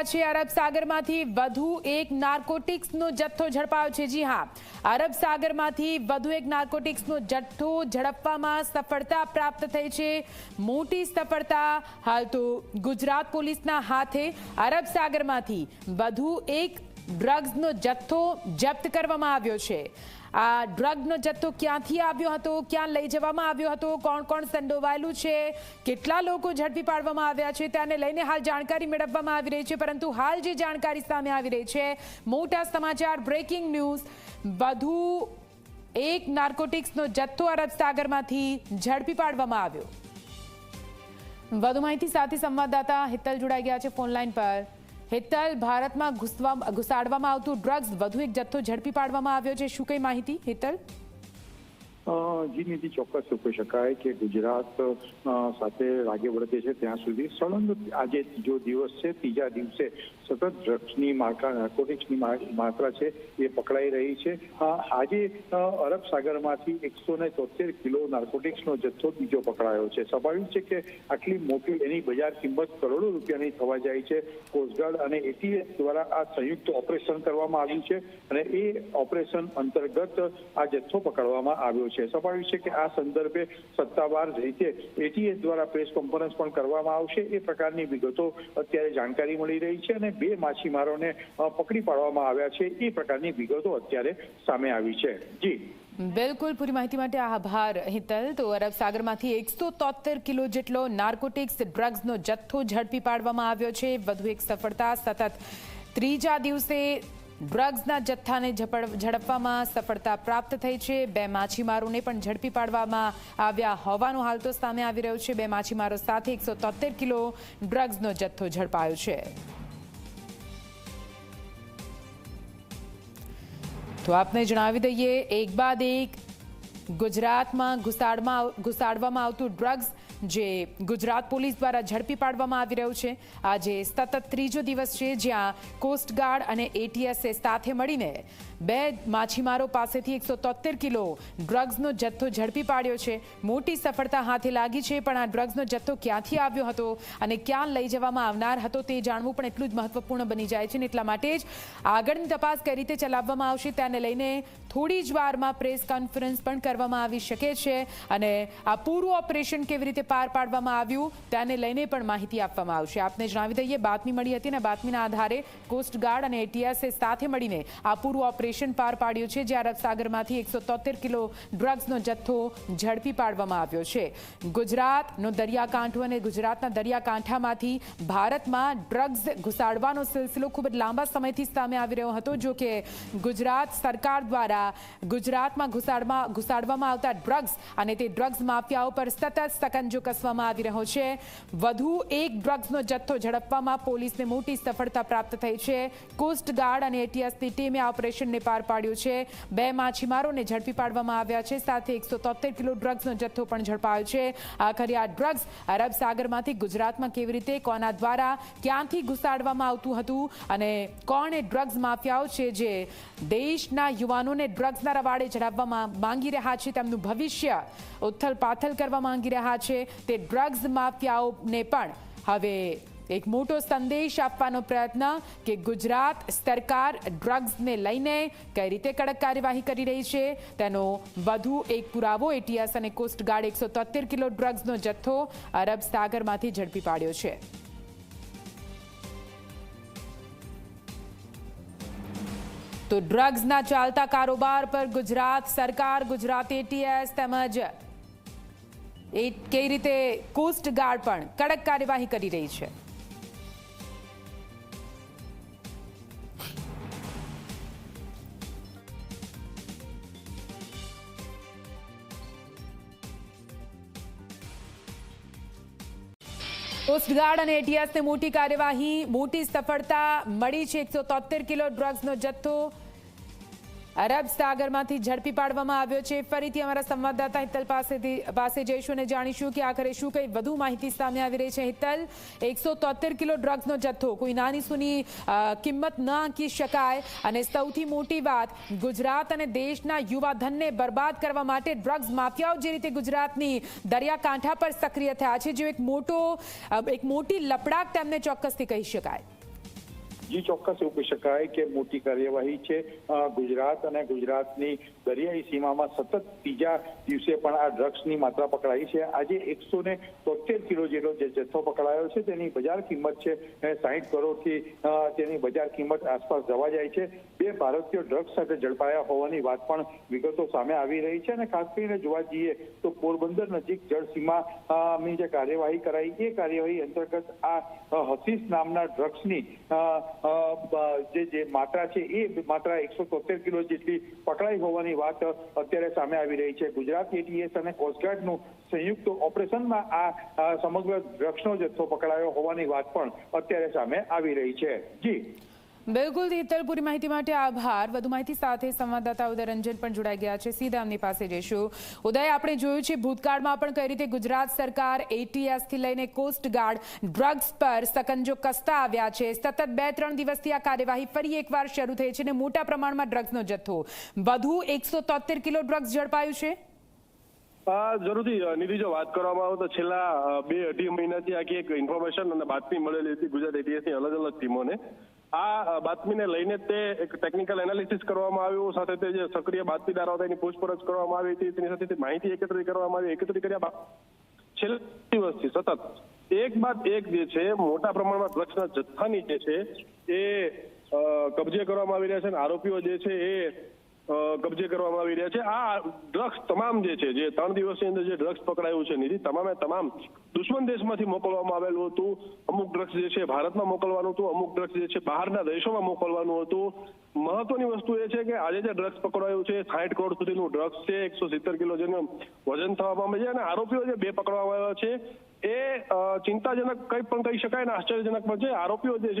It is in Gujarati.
રહ્યા છે. અરબ સાગરમાંથી વધુ એક નાર્કોટિક્સનો જથ્થો ઝડપાયો છે. જી હા, અરબ સાગરમાંથી વધુ એક નાર્કોટિક્સનો જથ્થો ઝડપવામાં સફળતા પ્રાપ્ત થઈ છે. મોટી સફળતા હાલ તો ગુજરાત પોલીસના હાથે અરબ સાગરમાંથી વધુ એક ડ્રગ્સનો જથ્થો જપ્ત કરવામાં આવ્યો છે. આ ડ્રગનો જથ્થો ક્યાંથી આવ્યો હતો? ક્યાં લઈ જવામાં આવ્યો હતો? કોણ કોણ સંડોવાયેલું છે? કેટલા લોકો ઝડપી પાડવામાં આવ્યા છે? તેને લઈને હાલ જાણકારી મેળવવામાં આવી રહી છે, પરંતુ હાલ જે જાણકારી સામે આવી રહી છે, મોટા સમાચાર બ્રેકિંગ ન્યૂઝ વધુ એક નાર્કોટિક્સનો જથ્થો અરબ સાગરમાંથી ઝડપી પાડવામાં આવ્યો. વધુ માહિતી સાથે સંવાદદાતા હિતલ જોડાઈ ગયા છે ફોનલાઈન પર. હિતલ ભારતમાં ઘુસાડવામાં આવતું ડ્રગ્સ વધુ એક જથ્થો ઝડપી પાડવામાં આવ્યો છે. શું કઈ માહિતી? હિતલ? અ, જી નીતિ ચોક્કસ કહી શકાય કે ગુજરાત સાથે લાગે વળગે છે ત્યાં સુધી. સળંગ આજે ત્રીજો દિવસ છે ત્રીજા દિવસે સતત ડ્રગ્સની માત્રા નાર્કોટિક્સની માત્રા છે એ પકડાઈ રહી છે. આજે અરબ સાગરમાંથી એકસો ને તોતેર કિલો નાર્કોટિક્સનો જથ્થો બીજો પકડાયો છે. સ્વાભાવિક છે કે આટલી મોટી એની બજાર કિંમત કરોડો રૂપિયાની થવા જાય છે. કોસ્ટગાર્ડ અને એટીએસ દ્વારા આ સંયુક્ત ઓપરેશન કરવામાં આવ્યું છે અને એ ઓપરેશન અંતર્ગત આ જથ્થો પકડવામાં આવ્યો છે. સ્વાભાવિક છે કે આ સંદર્ભે સત્તાવાર રીતે એટીએસ દ્વારા પ્રેસ કોન્ફરન્સ પણ કરવામાં આવશે. એ પ્રકારની વિગતો અત્યારે જાણકારી મળી રહી છે અને બે માછીમારોને પકડી પાડવામાં આવ્યા છે. એ પ્રકારની વિગતો અત્યારે સામે આવી છે. જી. બિલકુલ. પૂરી માહિતી માટે આભાર, હિતલ. તો અરબ સાગરમાંથી એકસો તોતેર કિલો જેટલો નાર્કોટિક્સ ડ્રગ્સનો જથ્થો ઝડપી પાડવામાં આવ્યો છે. વધુ એક સફળતા સતત ત્રીજા દિવસે ડ્રગ્સના જથ્થાને ઝડપવામાં સફળતા પ્રાપ્ત થઈ છે. બે માછીમારોને પણ ઝડપી પાડવામાં આવ્યા હોવાનું હાલ તો સામે આવી રહ્યું છે. બે માછીમારો સાથે એકસો કિલો ડ્રગ્સનો જથ્થો ઝડપાયો છે. તો આપને જણાવી દઈએ, એક બાદ એક ગુજરાતમાં ઘુસાડમાં, ઘુસાડવામાં આવતું ડ્રગ્સ જે ગુજરાત પોલીસ દ્વારા ઝડપી પાડવામાં આવી રહ્યું છે. આજે સતત ત્રીજો દિવસ છે જ્યાં કોસ્ટગાર્ડ અને એટીએસએ સાથે મળીને બે માછીમારો પાસેથી એકસો તોતેર કિલો ડ્રગ્સનો જથ્થો ઝડપી પાડ્યો છે. મોટી સફળતા હાથે લાગી છે, પણ આ ડ્રગ્સનો જથ્થો ક્યાંથી આવ્યો હતો અને ક્યાં લઈ જવામાં આવનાર હતો તે જાણવું પણ એટલું જ મહત્વપૂર્ણ બની જાય છે એટલા માટે જ આગળની તપાસ કઈ રીતે ચલાવવામાં આવશે તેને લઈને થોડી જ વારમાં પ્રેસ કોન્ફરન્સ પણ કરવામાં આવી શકે છે. અને આ પૂરું ઓપરેશન કેવી રીતે પાર પાડવામાં આવ્યું. તેને લઈને પણ માહિતી આપવામાં આવશે. આપને જણાવી દઈએ, બાતમી મળી હતી અને બાતમીના આધારે કોસ્ટગાર્ડ અને એટીએસે સાથે મળીને આ પૂરું ઓપરેશન પાર પાડ્યું છે, જે અરબ સાગરમાંથી એકસો કિલો ડ્રગ્સનો જથ્થો ઝડપી પાડવામાં આવ્યો છે. ગુજરાતનો દરિયાકાંઠો અને ગુજરાતના દરિયાકાંઠામાંથી ભારતમાં ડ્રગ્સ ઘુસાડવાનો સિલસિલો ખૂબ જ લાંબા સમયથી સામે આવી રહ્યો હતો. જો કે ગુજરાત સરકાર દ્વારા ગુજરાતમાં ઘુસાડવામાં આવતા ડ્રગ્સ અને તે ડ્રગ્સ માફિયાઓ પર સતત સકંજો કસવામાં આવી રહ્યો છે. વધુ એક ડ્રગ્સનો જથ્થો ઝડપવામાં પોલીસને મોટી સફળતા પ્રાપ્ત થઈ છે. કોસ્ટગાર્ડ અને એટીએસની ટીમે આ ઓપરેશનને પાર પાડ્યું છે. બે માછીમારોને ઝડપી પાડવામાં આવ્યા છે. સાથે એકસો કિલો ડ્રગ્સનો જથ્થો પણ ઝડપાયો છે. આખરે આ ડ્રગ્સ અરબ સાગરમાંથી ગુજરાતમાં કેવી રીતે, કોના દ્વારા, ક્યાંથી ઘુસાડવામાં આવતું હતું અને કોણે ડ્રગ્સ માફિયાઓ છે જે દેશના યુવાનોને ડ્રગ્સના રવાડે ચડાવવા માંગી રહ્યા છે, તેમનું ભવિષ્ય ઉથલ પાથલ કરવા માંગી રહ્યા છે. તે ડ્રગ્સ માફિયાઓને પણ હવે એક મોટો સંદેશ આપવાનો પ્રયત્ન કે ગુજરાત સરકાર ડ્રગ્સને લઈને કઈ રીતે કડક કાર્યવાહી કરી રહી છે. તેનો વધુ એક પુરાવો એટીએસ અને કોસ્ટગાર્ડ એકસો કિલો ડ્રગ્સનો જથ્થો અરબ સાગરમાંથી ઝડપી પાડ્યો છે. તો ડ્રગ્સના ચાલતા કારોબાર પર ગુજરાત સરકાર, ગુજરાત એટીએસ તેમજ એ કઈ રીતે કોસ્ટગાર્ડ પણ કડક કાર્યવાહી કરી રહી છે. કોસ્ટગાર્ડ અને એટીએસને મોટી કાર્યવાહી, મોટી સફળતા મળી છે. એકસો કિલો ડ્રગ્સનો જથ્થો અરબ સાગરમાંથી ઝડપી પાડવામાં આવ્યો છે. ફરીથી અમારા સંવાદદાતા હિતલ પાસેથી, પાસે જઈશું અને જાણીશું કે આખરે શું કંઈ વધુ માહિતી સામે આવી રહી છે. હિતલ, એકસો કિલો ડ્રગ્સનો જથ્થો, કોઈ નાની સુની કિંમત ન આંકી શકાય. અને સૌથી મોટી વાત, ગુજરાત અને દેશના યુવા ધનને બરબાદ કરવા માટે ડ્રગ્સ માફિયાઓ જે રીતે ગુજરાતની દરિયાકાંઠા પર સક્રિય થયા છે જે એક મોટો એક મોટી લપડાક તેમને ચોક્કસથી કહી શકાય. જી ચોક્કસ એવું કહી શકાય કે મોટી કાર્યવાહી છે. ગુજરાત અને ગુજરાતની દરિયાઈ સીમામાં સતત ત્રીજા દિવસે પણ આ ડ્રગ્સની માત્રા પકડાઈ છે. આજે એકસો ને તોતેર કિલો જેટલો જે જથ્થો પકડાયો છે તેની બજાર કિંમત છે. સાહીઠ કરોડથી તેની બજાર કિંમત આસપાસ જવા જાય છે. બે ભારતીય ડ્રગ્સ સાથે ઝડપાયા હોવાની વાત પણ વિગતો સામે આવી રહી છે અને ખાસ કરીને જોવા જઈએ તો પોરબંદર નજીક જળસીમાની જે કાર્યવાહી કરાઈ, એ કાર્યવાહી અંતર્ગત આ હસીસ નામના ડ્રગ્સની જે જે માત્રા છે, એ માત્રા એકસો તોતેર કિલો જેટલી પકડાઈ હોવાની વાત અત્યારે સામે આવી રહી છે. ગુજરાત એટીએસ અને કોસ્ટગાર્ડનું સંયુક્ત ઓપરેશનમાં આ સમગ્ર ડ્રગ્સનો જથ્થો પકડાયો હોવાની વાત પણ અત્યારે સામે આવી રહી છે. જી. બિલકુલ હેતલ પૂરી માહિતી માટે આભાર. વધુ માહિતી સાથે સંવાદદાતા ઉદય રંજન પણ જોડાઈ ગયા છે. સીધા એમની પાસે જઈશું. ઉદય, આપણે જોયું છે, ભૂતકાળમાં પણ કઈ રીતે ગુજરાત સરકાર એટીએસથી લઈને કોસ્ટગાર્ડ ડ્રગ્સ પર સકંજો કસતા આવ્યા છે. સતત બે ત્રણ દિવસથી આ કાર્યવાહી ફરી એકવાર શરૂ થઈ છે અને મોટા પ્રમાણમાં ડ્રગ્સનો જથ્થો. વધુ એકસો કિલો ડ્રગ્સ ઝડપાયું છે? જરૂરથી. નિધિ, જો વાત કરવામાં આવે તો છેલ્લા બે અઢી મહિનાથી આખી એક ઇન્ફોર્મેશન અને બાતમી મળેલી હતી ગુજરાત એટીએસની અલગ અલગ ટીમોને. આ બાતમીને લઈને તે એક ટેકનિકલ એનાલિસિસ કરવામાં આવ્યું, સાથે તે જે સક્રિય બાતમીદારો હતા એની પૂછપરછ કરવામાં આવી હતી, તેની સાથે માહિતી એકત્રિત કરવામાં આવી, એકત્રિત કર્યા બાદ છેલ્લા દિવસથી સતત એક બાદ એક જે છે, મોટા પ્રમાણમાં ડ્રગ્સના જથ્થાની જે છે, એ કબજે કરવામાં આવી રહ્યા છે અને આરોપીઓ જે છે, એ કબજે કરવામાં આવી રહ્યા છે. આ ડ્રગ્સ તમામ જે છે, જે ત્રણ દિવસની અંદર જે ડ્રગ્સ પકડાયું છે નિધિ, તમામે તમામ દુશ્મન દેશમાંથી મોકલવામાં આવેલું હતું. અમુક ડ્રગ્સ જે છે, ભારતમાં મોકલવાનું હતું. અમુક ડ્રગ્સ જે છે, બહારના દેશોમાં મોકલવાનું હતું. મહત્વની વસ્તુ એ છે કે આજે જે ડ્રગ્સ પકડાયું છે સાઠ કરોડ સુધીનું ડ્રગ્સ છે, એકસો સિત્તેર કિલો જેનું વજન થવામાં આવે છે અને આરોપીઓ જે બે પકડવામાં આવ્યા છે, એ ચિંતાજનક કંઈ પણ કહી શકાય ને આશ્ચર્યજનક પણ છે. આરોપીઓ જે છે